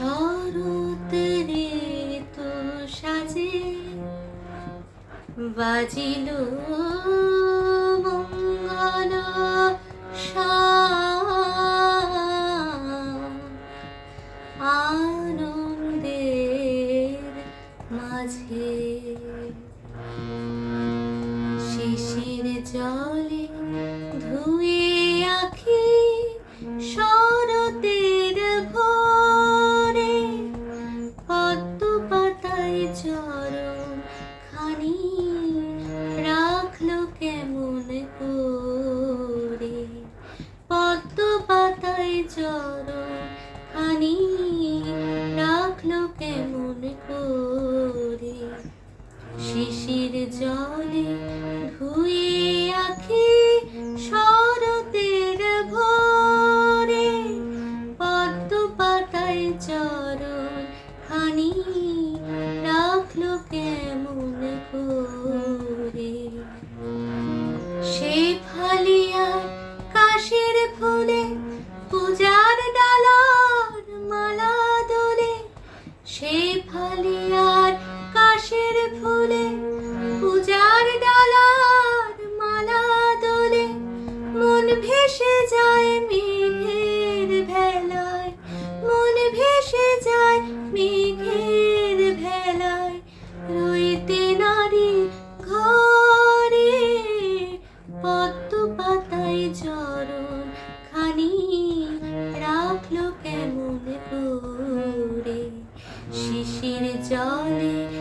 শরতের তো সাজে বাজিল মঙ্গল আনন্দের মাঝে। শিশির জলে ধুয়ে আঁখি সব কেমন করে পদ্ম পাতায় চরণ খানি ভেসে যায় মেঘের ভেলায়। মন ভেসে যায় মেঘের ভেলায়। রইতে নারী ঘরে, পদ্ম পাতায় চরণ খানি রাখল কেমন করে। শিশির জলে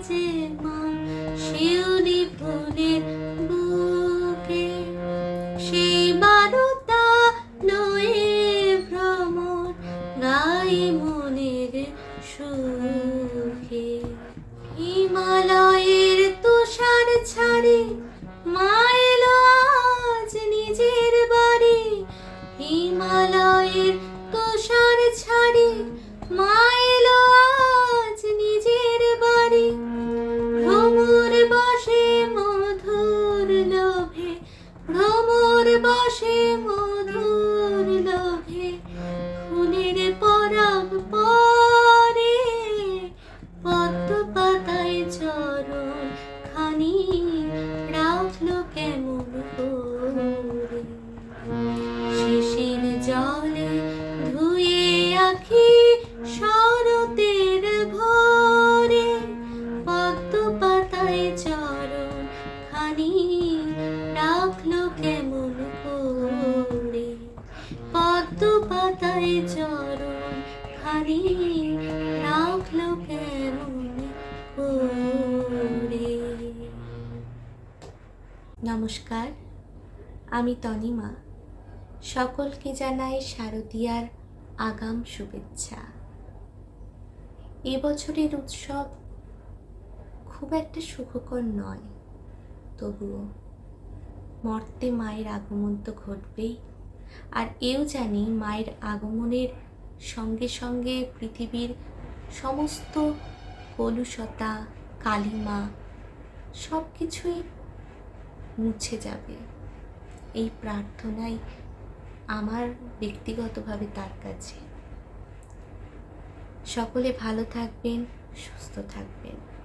Chi কেমন করে? শিশির জলে ধুয়ে আখি শরতের ভোরে। পদ্ম পাতায় চরণ খানি রাখল কেমন করে? পদ্ম পাতায় চরণ খানি রাখল নমস্কার, আমি তনিমা। সকলকে জানাই শারদীয়ার আগাম শুভেচ্ছা। এবছরের উৎসব খুব একটা সুখকর নয়, তবুও মর্তে মায়ের আগমন তো ঘটবেই, আর এও জানি মায়ের আগমনের সঙ্গে সঙ্গে পৃথিবীর সমস্ত কলুষতা, কালিমা সব কিছুই মুছে যাবে। এই প্রার্থনাই আমার ব্যক্তিগতভাবে তার কাছে। সকলে ভালো থাকবেন সুস্থ থাকবেন।